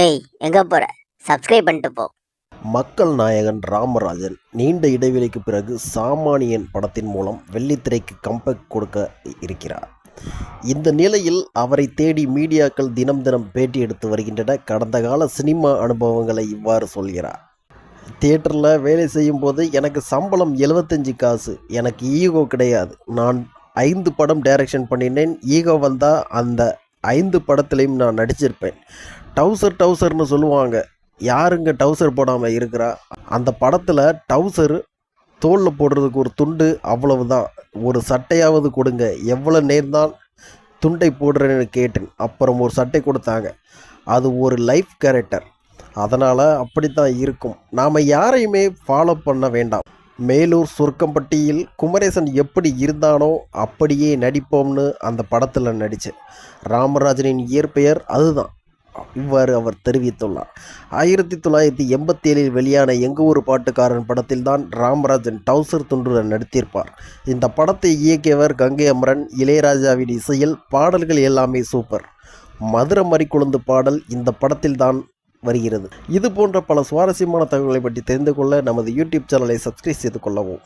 ஏய் எங்க போற? சப்ஸ்கிரைப் பண்ணிட்டு போ. மக்கள் நாயகன் ராமராஜன் நீண்ட இடைவெளிக்கு பிறகு சாமானியன் படத்தின் மூலம் வெள்ளித்திரைக்கு கம்பேக் கொடுக்க இருக்கிறார். இந்த நிலையில் அவரை தேடி மீடியாக்கள் தினம் தினம் பேட்டி எடுத்து வருகின்றன கடந்த கால சினிமா அனுபவங்களை இவ்வாறு சொல்கிறார். தியேட்டரில் வேலை செய்யும்போது எனக்கு சம்பளம் 75 காசு எனக்கு ஈகோ கிடையாது. நான் ஐந்து படம் டைரக்ஷன் பண்ணினேன். ஈகோ வந்தால் அந்த ஐந்து படத்துலையும் நான் நடிச்சிருப்பேன். டவுசர் டவுசர்னு சொல்லுவாங்க. யாருங்க டவுசர் போடாமல் இருக்கிறா? அந்த படத்தில் டவுசர் தோலில் போடுறதுக்கு ஒரு துண்டு அவ்வளவுதான். ஒரு சட்டையாவது கொடுங்க. எவ்வளோ நேர்ந்தான் துண்டை போடுறேன்னு கேட்டேன். அப்புறம் ஒரு சட்டை கொடுத்தாங்க. அது ஒரு லைஃப் கேரக்டர். அதனால் அப்படி தான் இருக்கும். நாம் யாரையுமே ஃபாலோ பண்ண வேண்டாம். மேலூர் சுருக்கம்பட்டியில் குமரேசன் எப்படி இருந்தானோ அப்படியே நடிப்போம்னு அந்த படத்தில் நடித்தேன் ராமராஜனின் இயற்பெயர் அதுதான். இவ்வாறு அவர் தெரிவித்துள்ளார். ஆயிரத்தி தொள்ளாயிரத்தி எண்பத்தி ஏழில் வெளியான எங்க ஊர் பாட்டுக்காரன் படத்தில்தான் ராமராஜன் டவுசர் துண்டுடன் நடித்திருப்பார். இந்த படத்தை இயக்கியவர் கங்கை அமரன் இளையராஜாவின் இசையில் பாடல்கள் எல்லாமே சூப்பர். மதுரை மறிக்குழுந்து பாடல் இந்த படத்தில் தான் வருகிறது. இது போன்ற பல சுவாரஸ்யமான தகவல்களை பற்றி தெரிந்து கொள்ள நமது யூடியூப் சேனலை சப்ஸ்கிரைப் செய்து கொள்ளவும்.